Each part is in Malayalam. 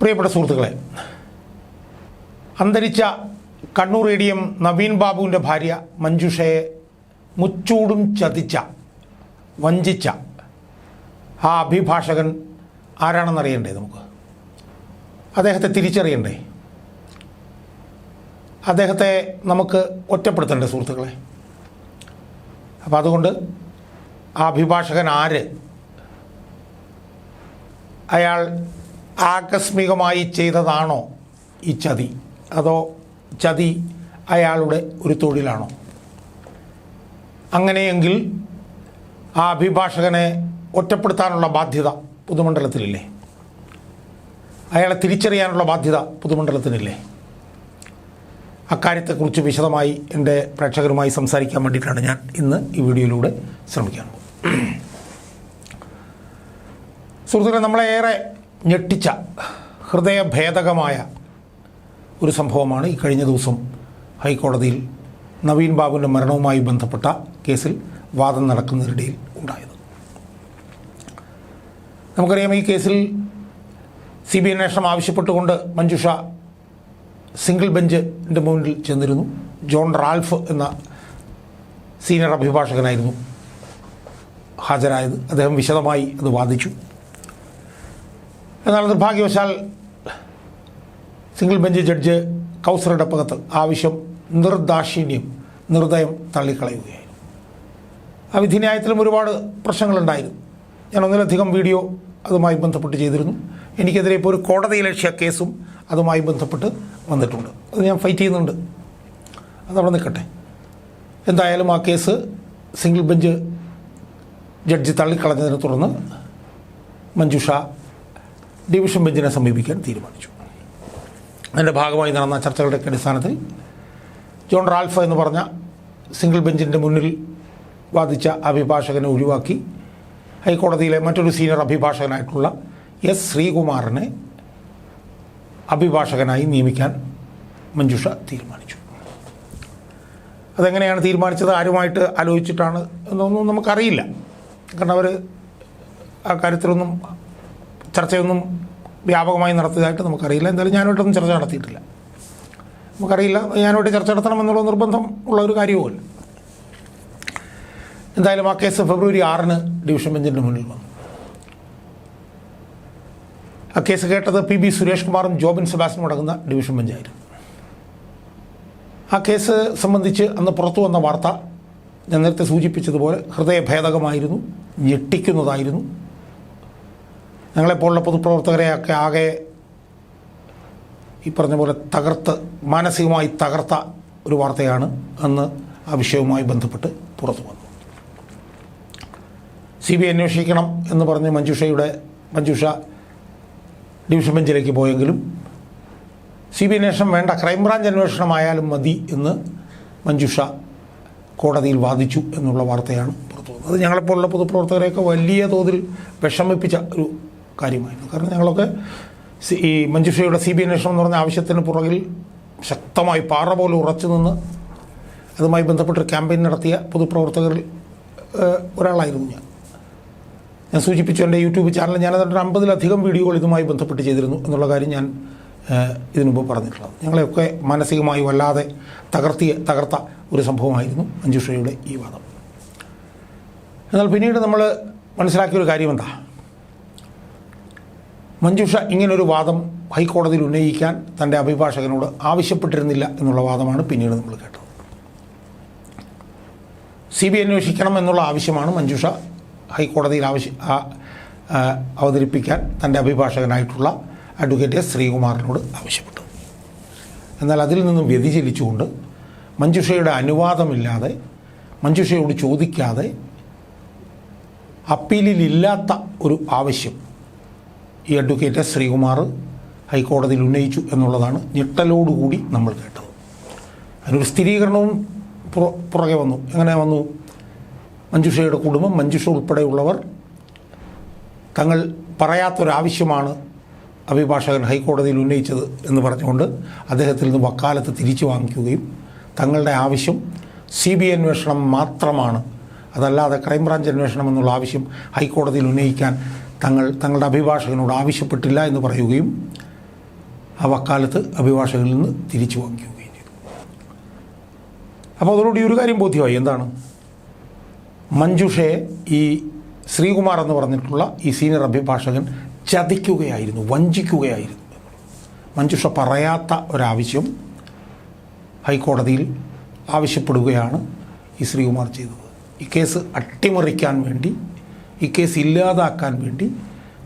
പ്രിയപ്പെട്ട സുഹൃത്തുക്കളെ അന്തരിച്ച Kannur A D M Naveen ബാബുവിന്റെ ഭാര്യ മഞ്ജുഷയെ മുച്ചൂടും ചതിച്ച വഞ്ചിച്ച ആ അഭിഭാഷകൻ ആരാണെന്നറിയണ്ടേ നമുക്ക്? അദ്ദേഹത്തെ തിരിച്ചറിയണ്ടേ? അദ്ദേഹത്തെ നമുക്ക് ഒറ്റപ്പെടുത്തണ്ടേ സുഹൃത്തുക്കളെ? അപ്പം അതുകൊണ്ട് ആ അഭിഭാഷകൻ ആര്? അയാൾ ആകസ്മികമായി ചെയ്തതാണോ ഈ ചതി? അതോ ചതി അയാളുടെ ഒരു തൊഴിലാണോ? അങ്ങനെയെങ്കിൽ ആ അഭിഭാഷകനെ ഒറ്റപ്പെടുത്താനുള്ള ബാധ്യത പുതുമണ്ഡലത്തിലില്ലേ? അയാളെ തിരിച്ചറിയാനുള്ള ബാധ്യത പുതുമണ്ഡലത്തിനില്ലേ? അക്കാര്യത്തെക്കുറിച്ച് വിശദമായി എന്റെ പ്രേക്ഷകരുമായി സംസാരിക്കാൻ വേണ്ടിയിട്ടാണ് ഞാൻ ഇന്ന് ഈ വീഡിയോയിലൂടെ ശ്രമിക്കാൻ പോകുന്നത്. സുഹൃത്തുക്കളെ നമ്മളെ ഏറെ ഞെട്ടിച്ച ഹൃദയഭേദകമായ ഒരു സംഭവമാണ് ഈ കഴിഞ്ഞ ദിവസം ഹൈക്കോടതിയിൽ നവീൻ ബാബുവിന്റെ മരണവുമായി ബന്ധപ്പെട്ട കേസിൽ വാദം നടക്കുന്നതിനിടയിൽ ഉണ്ടായത്. നമുക്കറിയാം ഈ കേസിൽ സി ബി അന്വേഷണം ആവശ്യപ്പെട്ടുകൊണ്ട് മഞ്ജുഷ സിംഗിൾ ബെഞ്ചിന്റെ മുന്നിൽ ചെന്നിരുന്നു. ജോൺ റാൽഫ് എന്ന സീനിയർ അഭിഭാഷകനായിരുന്നു ഹാജരായത്. അദ്ദേഹം വിശദമായി അത് വാദിച്ചു. എന്നാൽ നിർഭാഗ്യവശാൽ സിംഗിൾ ബെഞ്ച് ജഡ്ജ് കൗസറുടെ പകത്ത് ആവശ്യം നിർദാക്ഷിണ്യം നിർദ്ദയം തള്ളിക്കളയുകയായിരുന്നു. ആ വിധിന്യായത്തിലും ഒരുപാട് പ്രശ്നങ്ങളുണ്ടായിരുന്നു. ഞാൻ ഒന്നിലധികം വീഡിയോ അതുമായി ബന്ധപ്പെട്ട് ചെയ്തിരുന്നു. എനിക്കെതിരെ ഇപ്പോൾ ഒരു കോടതിയിലക്ഷ്യ കേസും അതുമായി ബന്ധപ്പെട്ട് വന്നിട്ടുണ്ട്. അത് ഞാൻ ഫൈറ്റ് ചെയ്യുന്നുണ്ട്. അതവിടെ നിൽക്കട്ടെ. എന്തായാലും ആ കേസ് സിംഗിൾ ബെഞ്ച് ജഡ്ജി തള്ളിക്കളഞ്ഞതിനെ തുടർന്ന് മഞ്ജുഷ ഡിവിഷൻ ബെഞ്ചിനെ സമീപിക്കാൻ തീരുമാനിച്ചു. അതിന്റെ ഭാഗമായി നടന്ന ചർച്ചകളുടെ അടിസ്ഥാനത്തിൽ ജോൺ റാൽഫ എന്ന് പറഞ്ഞ സിംഗിൾ ബെഞ്ചിന്റെ മുന്നിൽ വാദിച്ച അഭിഭാഷകനെ ഒഴിവാക്കി ഹൈക്കോടതിയിലെ മറ്റൊരു സീനിയർ അഭിഭാഷകനായിട്ടുള്ള എസ് ശ്രീകുമാറിനെ അഭിഭാഷകനായി നിയമിക്കാൻ മഞ്ജുഷ തീരുമാനിച്ചു. അതെങ്ങനെയാണ് തീരുമാനിച്ചത്? ആരുമായിട്ട് ആലോചിച്ചിട്ടാണ് എന്നൊന്നും നമുക്കറിയില്ല. കാരണം അവർ ആ കാര്യത്തിലൊന്നും ചർച്ചയൊന്നും വ്യാപകമായി നടത്തിയതായിട്ട് നമുക്കറിയില്ല. എന്തായാലും ഞാനുമായിട്ടൊന്നും ചർച്ച നടത്തിയിട്ടില്ല. നമുക്കറിയില്ല ഞാനുമായിട്ട് ചർച്ച നടത്തണമെന്നുള്ള നിർബന്ധം ഉള്ള ഒരു കാര്യവുമല്ല എന്തായാലും ആ കേസ് ഫെബ്രുവരി ആറിന് ഡിവിഷൻ ബെഞ്ചിന്റെ മുന്നിൽ വന്നു. ആ കേസ് കേട്ടത് പി ബി സുരേഷ് കുമാറും ജോബിൻ സെബാസ്റ്റ്യനും അടങ്ങുന്ന ഡിവിഷൻ ബെഞ്ചായിരുന്നു. ആ കേസ് സംബന്ധിച്ച് അന്ന് പുറത്തു വന്ന വാർത്ത ഞാൻ നേരത്തെ സൂചിപ്പിച്ചതുപോലെ ഹൃദയഭേദകമായിരുന്നു ഞെട്ടിക്കുന്നതായിരുന്നു. ഞങ്ങളെപ്പോലുള്ള പൊതുപ്രവർത്തകരെയൊക്കെ ആകെ ഈ പറഞ്ഞ പോലെ തകർത്ത് മാനസികമായി തകർത്ത ഒരു വാർത്തയാണ് അന്ന് ആ വിഷയവുമായി ബന്ധപ്പെട്ട് പുറത്തു വന്നു സി ബി ഐ അന്വേഷിക്കണം എന്ന് പറഞ്ഞ് മഞ്ജുഷയുടെ മഞ്ജുഷ ഡിവിഷൻ ബെഞ്ചിലേക്ക് പോയെങ്കിലും സി ബി അന്വേഷണം വേണ്ട ക്രൈംബ്രാഞ്ച് അന്വേഷണമായാലും മതി എന്ന് മഞ്ജുഷ കോടതിയിൽ വാദിച്ചു എന്നുള്ള വാർത്തയാണ് പുറത്തു വന്നത്. അത് ഞങ്ങളെപ്പോലുള്ള പൊതുപ്രവർത്തകരെയൊക്കെ വലിയ തോതിൽ വിഷമിപ്പിച്ച ഒരു കാര്യമായിരുന്നു. കാരണം ഞങ്ങളൊക്കെ ഈ മഞ്ജുഷയുടെ സി ബി അന്വേഷണം എന്ന് പറഞ്ഞ ആവശ്യത്തിന് പുറകിൽ ശക്തമായി പാറ പോലെ ഉറച്ചു നിന്ന് അതുമായി ബന്ധപ്പെട്ടൊരു ക്യാമ്പയിൻ നടത്തിയ പൊതുപ്രവർത്തകരിൽ ഒരാളായിരുന്നു ഞാൻ. ഞാൻ സൂചിപ്പിച്ചു എന്റെ യൂട്യൂബ് ചാനൽ ഞാൻ അതിന്റെ അമ്പതിലധികം വീഡിയോകൾ ഇതുമായി ബന്ധപ്പെട്ട് ചെയ്തിരുന്നു എന്നുള്ള കാര്യം ഞാൻ ഇതിനുമുമ്പ് ഇതിനു മുമ്പ് പറഞ്ഞിട്ടുള്ളത്. ഞങ്ങളെയൊക്കെ മാനസികമായി വല്ലാതെ തകർത്തിയ തകർത്ത ഒരു സംഭവമായിരുന്നു മഞ്ജുഷയുടെ ഈ വാദം. എന്നാൽ പിന്നീട് നമ്മൾ മനസ്സിലാക്കിയൊരു കാര്യം എന്താ മഞ്ജുഷ ഇങ്ങനൊരു വാദം ഹൈക്കോടതിയിൽ ഉന്നയിക്കാൻ തന്റെ അഭിഭാഷകനോട് ആവശ്യപ്പെട്ടിരുന്നില്ല എന്നുള്ള വാദമാണ് പിന്നീട് നമ്മൾ കേട്ടത്. സി ബി അന്വേഷിക്കണം എന്നുള്ള ആവശ്യമാണ് മഞ്ജുഷ ഹൈക്കോടതിയിൽ ആവശ്യ അവതരിപ്പിക്കാൻ തന്റെ അഭിഭാഷകനായിട്ടുള്ള അഡ്വക്കേറ്റ് എസ് ശ്രീകുമാറിനോട് ആവശ്യപ്പെട്ടു. എന്നാൽ അതിൽ നിന്നും വ്യതിചലിച്ചുകൊണ്ട് മഞ്ജുഷയുടെ അനുവാദമില്ലാതെ മഞ്ജുഷയോട് ചോദിക്കാതെ അപ്പീലിലില്ലാത്ത ഒരു ആവശ്യം ഈ അഡ്വക്കേറ്റ് ശ്രീകുമാർ ഹൈക്കോടതിയിൽ ഉന്നയിച്ചു എന്നുള്ളതാണ് ഞെട്ടലോടുകൂടി നമ്മൾ കേട്ടത്. അതിനൊരു സ്ഥിരീകരണവും പുറകെ വന്നു. എങ്ങനെ വന്നു? മഞ്ജുഷയുടെ കുടുംബം മഞ്ജുഷ ഉൾപ്പെടെയുള്ളവർ തങ്ങൾ പറയാത്തൊരാവശ്യമാണ് അഭിഭാഷകൻ ഹൈക്കോടതിയിൽ ഉന്നയിച്ചത് എന്ന് പറഞ്ഞുകൊണ്ട് അദ്ദേഹത്തിൽ നിന്ന് വക്കാലത്ത് തിരിച്ചു വാങ്ങിക്കുകയും തങ്ങളുടെ ആവശ്യം സി ബി അന്വേഷണം മാത്രമാണ്. അതല്ലാതെ ക്രൈംബ്രാഞ്ച് അന്വേഷണം എന്നുള്ള ആവശ്യം ഹൈക്കോടതിയിൽ ഉന്നയിക്കാൻ തങ്ങൾ തങ്ങളുടെ അഭിഭാഷകനോട് ആവശ്യപ്പെട്ടില്ല എന്ന് പറയുകയും ആ വക്കാലത്ത് അഭിഭാഷകനിൽ നിന്ന് തിരിച്ചു വാങ്ങിക്കുകയും ചെയ്തു. അപ്പോൾ അതോടുകൂടി ഒരു കാര്യം ബോധ്യമായി. എന്താണ്? മഞ്ജുഷയെ ഈ ശ്രീകുമാർ എന്ന് പറഞ്ഞിട്ടുള്ള ഈ സീനിയർ അഭിഭാഷകൻ ചതിക്കുകയായിരുന്നു വഞ്ചിക്കുകയായിരുന്നു. മഞ്ജുഷ പറയാത്ത ഒരാവശ്യം ഹൈക്കോടതിയിൽ ആവശ്യപ്പെടുകയാണ് ഈ ശ്രീകുമാർ ചെയ്തത്. ഈ കേസ് അട്ടിമറിക്കാൻ വേണ്ടി ഈ കേസ് ഇല്ലാതാക്കാൻ വേണ്ടി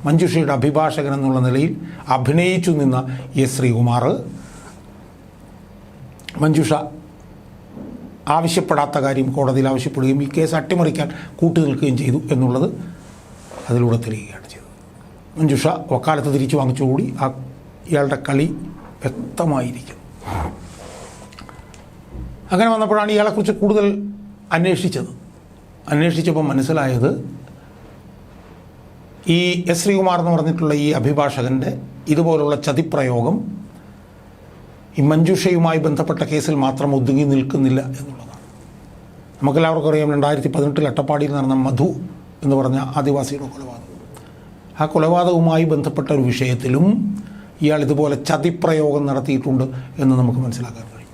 മഞ്ജുഷയുടെ അഭിഭാഷകൻ എന്നുള്ള നിലയിൽ അഭിനയിച്ചു നിന്ന എസ് ശ്രീകുമാർ മഞ്ജുഷ ആവശ്യപ്പെടാത്ത കാര്യം കോടതിയിൽ ആവശ്യപ്പെടുകയും ഈ കേസ് അട്ടിമറിക്കാൻ കൂട്ടുനിൽക്കുകയും ചെയ്തു എന്നുള്ളത് അതിലൂടെ തെളിയുകയാണ് ചെയ്തത്. മഞ്ജുഷ വക്കാലത്ത് തിരിച്ചു വാങ്ങിച്ചുകൂടി ആ ഇയാളുടെ കളി വ്യക്തമായിരിക്കുന്നു അങ്ങനെ വന്നപ്പോഴാണ് ഇയാളെക്കുറിച്ച് കൂടുതൽ അന്വേഷിച്ചത്. അന്വേഷിച്ചപ്പോൾ മനസ്സിലായത് ഈ എസ് ശ്രീകുമാർ എന്ന് പറഞ്ഞിട്ടുള്ള ഈ അഭിഭാഷകന്റെ ഇതുപോലുള്ള ചതിപ്രയോഗം ഈ മഞ്ജുഷയുമായി ബന്ധപ്പെട്ട കേസിൽ മാത്രം ഒതുങ്ങി നിൽക്കുന്നില്ല എന്നുള്ളതാണ്. നമുക്കെല്ലാവർക്കും അറിയാം രണ്ടായിരത്തി പതിനെട്ടിൽ അട്ടപ്പാടിയിൽ നടന്ന മധു എന്ന് പറഞ്ഞ ആദിവാസിയുടെ കൊലപാതകം. ആ കൊലപാതകവുമായി ബന്ധപ്പെട്ട ഒരു വിഷയത്തിലും ഇയാൾ ഇതുപോലെ ചതിപ്രയോഗം നടത്തിയിട്ടുണ്ട് എന്ന് നമുക്ക് മനസ്സിലാക്കാൻ കഴിയും.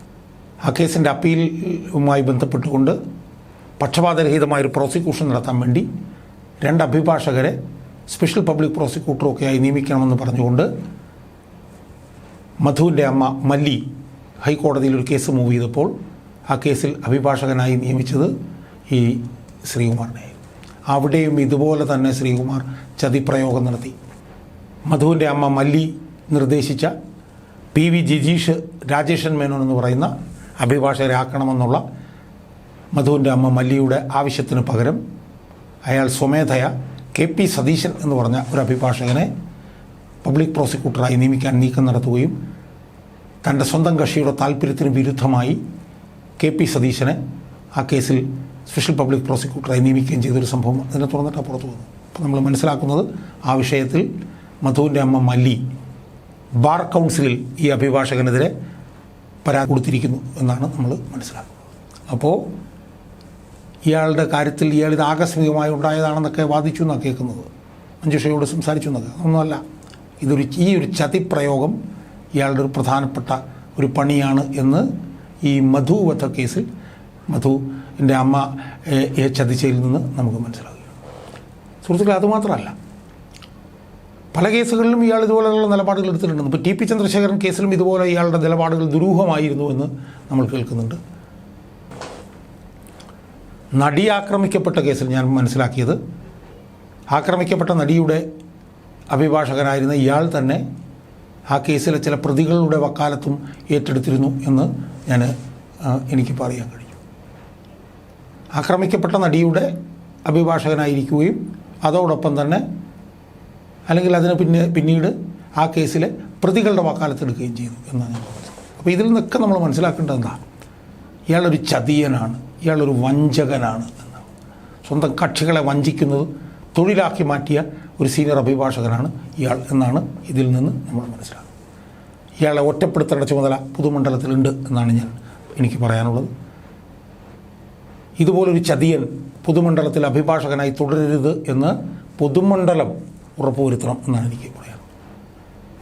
ആ കേസിന്റെ അപ്പീലുമായി ബന്ധപ്പെട്ടുകൊണ്ട് പക്ഷപാതരഹിതമായൊരു പ്രോസിക്യൂഷൻ നടത്താൻ വേണ്ടി രണ്ട് അഭിഭാഷകരെ സ്പെഷ്യൽ പബ്ലിക് പ്രോസിക്യൂട്ടറൊക്കെയായി നിയമിക്കണമെന്ന് പറഞ്ഞുകൊണ്ട് മധുവിന്റെ അമ്മ മല്ലി ഹൈക്കോടതിയിൽ ഒരു കേസ് മൂവ് ചെയ്തപ്പോൾ ആ കേസിൽ അഭിഭാഷകനായി നിയമിച്ചത് ഈ ശ്രീകുമാറിനെ. അവിടെയും ഇതുപോലെ തന്നെ ശ്രീകുമാർ ചതിപ്രയോഗം നടത്തി. മധുവിന്റെ അമ്മ മല്ലി നിർദ്ദേശിച്ച പി വി ജിജീഷ് രാജേഷൻ മേനോൻ എന്ന് പറയുന്ന അഭിഭാഷകരാക്കണമെന്നുള്ള മധുവിന്റെ അമ്മ മല്ലിയുടെ ആവശ്യത്തിന് പകരം അയാൾ സ്വമേധയ കെ പി സതീശൻ എന്ന് പറഞ്ഞ ഒരു അഭിഭാഷകനെ പബ്ലിക് പ്രോസിക്യൂട്ടറായി നിയമിക്കാൻ നീക്കം നടത്തുകയും തന്റെ സ്വന്തം കക്ഷിയുടെ താല്പര്യത്തിന് വിരുദ്ധമായി കെ പി സതീശനെ ആ കേസിൽ സ്പെഷ്യൽ പബ്ലിക് പ്രോസിക്യൂട്ടറായി നിയമിക്കുകയും ചെയ്തൊരു സംഭവം അതിനെ തുറന്നിട്ട് പുറത്തു വന്നു അപ്പോൾ നമ്മൾ മനസ്സിലാക്കുന്നത് ആ വിഷയത്തിൽ മധുവിന്റെ അമ്മ മല്ലി ബാർ കൗൺസിലിൽ ഈ അഭിഭാഷകനെതിരെ പരാതി കൊടുത്തിരിക്കുന്നു എന്നാണ് നമ്മൾ മനസ്സിലാക്കുന്നത്. അപ്പോൾ ഇയാളുടെ കാര്യത്തിൽ ഇയാൾ ഇത് ആകസ്മികമായി ഉണ്ടായതാണെന്നൊക്കെ വാദിച്ചു എന്നാണ് കേൾക്കുന്നത്. മഞ്ജുഷയോട് സംസാരിച്ചു എന്നൊക്കെ ഒന്നുമല്ല ഇതൊരു ഈ ഒരു ചതിപ്രയോഗം ഇയാളുടെ ഒരു പ്രധാനപ്പെട്ട ഒരു പണിയാണ് എന്ന് ഈ മധു വധ കേസിൽ മധുവിന്റെ അമ്മ ചതിച്ചതിൽ നിന്ന് നമുക്ക് മനസ്സിലാകുകയാണ് സുഹൃത്തുക്കളെ അതുമാത്രമല്ല പല കേസുകളിലും ഇയാൾ ഇതുപോലെയുള്ള നിലപാടുകൾ എടുത്തിട്ടുണ്ട് ഇപ്പോൾ ടി പി ചന്ദ്രശേഖരൻ കേസിലും ഇതുപോലെ ഇയാളുടെ നിലപാടുകൾ ദുരൂഹമായിരുന്നു എന്ന് നമ്മൾ കേൾക്കുന്നുണ്ട്. നടി ആക്രമിക്കപ്പെട്ട കേസിൽ ഞാൻ മനസ്സിലാക്കിയത് ആക്രമിക്കപ്പെട്ട നടിയുടെ അഭിഭാഷകനായിരുന്ന ഇയാൾ തന്നെ ആ കേസിലെ ചില പ്രതികളുടെ വക്കാലത്തും ഏറ്റെടുത്തിരുന്നു എന്ന് ഞാൻ എനിക്ക് പറയാൻ കഴിയും. ആക്രമിക്കപ്പെട്ട നടിയുടെ അഭിഭാഷകനായിരിക്കുകയും അതോടൊപ്പം തന്നെ അല്ലെങ്കിൽ അതിന് പിന്നെ പിന്നീട് ആ കേസിലെ പ്രതികളുടെ വക്കാലത്തെടുക്കുകയും ചെയ്തു എന്നാണ് ഞാൻ പറഞ്ഞത്. അപ്പോൾ ഇതിൽ നിന്നൊക്കെ നമ്മൾ മനസ്സിലാക്കേണ്ടത് എന്താ? ഇയാളൊരു ചതിയനാണ്. ഇയാളൊരു വഞ്ചകനാണ്. എന്ന് സ്വന്തം കക്ഷികളെ വഞ്ചിക്കുന്നത് തൊഴിലാക്കി മാറ്റിയ ഒരു സീനിയർ അഭിഭാഷകനാണ് ഇയാൾ എന്നാണ് ഇതിൽ നിന്ന് നമ്മൾ മനസ്സിലാക്കുന്നത്. ഇയാളെ ഒറ്റപ്പെടുത്തേണ്ട ചുമതല പുതുമണ്ഡലത്തിലുണ്ട് എന്നാണ് ഞാൻ എനിക്ക് പറയാനുള്ളത്. ഇതുപോലൊരു ചതിയൻ പുതുമണ്ഡലത്തിൽ അഭിഭാഷകനായി തുടരരുത് എന്ന് പൊതുമണ്ഡലം ഉറപ്പുവരുത്തണം എന്നാണ് എനിക്ക് പറയാനുള്ളത്.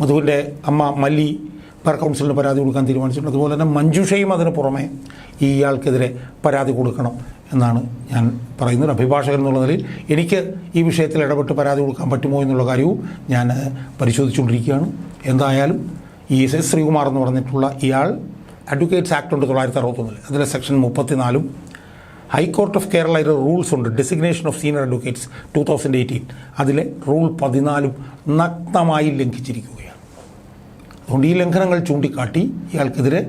മധുവിന്റെ അമ്മ മല്ലി ബാർ കൗൺസിലിന് പരാതി കൊടുക്കാൻ തീരുമാനിച്ചിട്ടുണ്ട്. അതുപോലെ തന്നെ മഞ്ജുഷയും അതിന് പുറമെ ഇയാൾക്കെതിരെ പരാതി കൊടുക്കണം എന്നാണ് ഞാൻ പറയുന്നത്. അഭിഭാഷകൻ എന്നുള്ള നിലയിൽ എനിക്ക് ഈ വിഷയത്തിൽ ഇടപെട്ട് പരാതി കൊടുക്കാൻ പറ്റുമോ എന്നുള്ള കാര്യവും ഞാൻ പരിശോധിച്ചുകൊണ്ടിരിക്കുകയാണ്. എന്തായാലും ഈ എസ് എസ് ശ്രീകുമാർ എന്ന് പറഞ്ഞിട്ടുള്ള ഇയാൾ അഡ്വക്കേറ്റ്സ് ആക്ട് ഉണ്ട് തൊള്ളായിരത്തി അറുപത്തൊന്നിൽ അതിലെ സെക്ഷൻ മുപ്പത്തിനാലും ഹൈക്കോർട്ട് ഓഫ് കേരളയുടെ റൂൾസ് ഉണ്ട്. Designation of senior advocates two thousand eighteen അതിലെ റൂൾ പതിനാലും നഗ്നമായി ലംഘിച്ചിരിക്കുകയാണ് അതുകൊണ്ട് ഈ ലംഘനങ്ങൾ ചൂണ്ടിക്കാട്ടി ഇയാൾക്കെതിരെ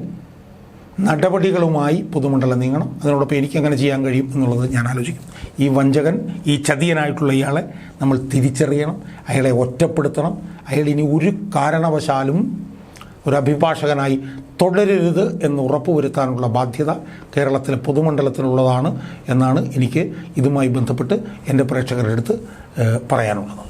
നടപടികളുമായി പൊതുമണ്ഡലം നീങ്ങണം. അതിനോടൊപ്പം എനിക്ക് അങ്ങനെ ചെയ്യാൻ കഴിയും എന്നുള്ളത് ഞാൻ ആലോചിക്കും. ഈ വഞ്ചകൻ ഈ ചതിയനായിട്ടുള്ള ഇയാളെ നമ്മൾ തിരിച്ചറിയണം അയാളെ ഒറ്റപ്പെടുത്തണം. അയാൾ ഇനി ഒരു കാരണവശാലും ഒരു അഭിഭാഷകനായി തുടരരുത് എന്ന് ഉറപ്പുവരുത്താനുള്ള ബാധ്യത കേരളത്തിലെ പൊതുമണ്ഡലത്തിനുള്ളതാണ് എന്നാണ് എനിക്ക് ഇതുമായി ബന്ധപ്പെട്ട് എന്റെ പ്രേക്ഷകരുടെ അടുത്ത് പറയാനുള്ളത്.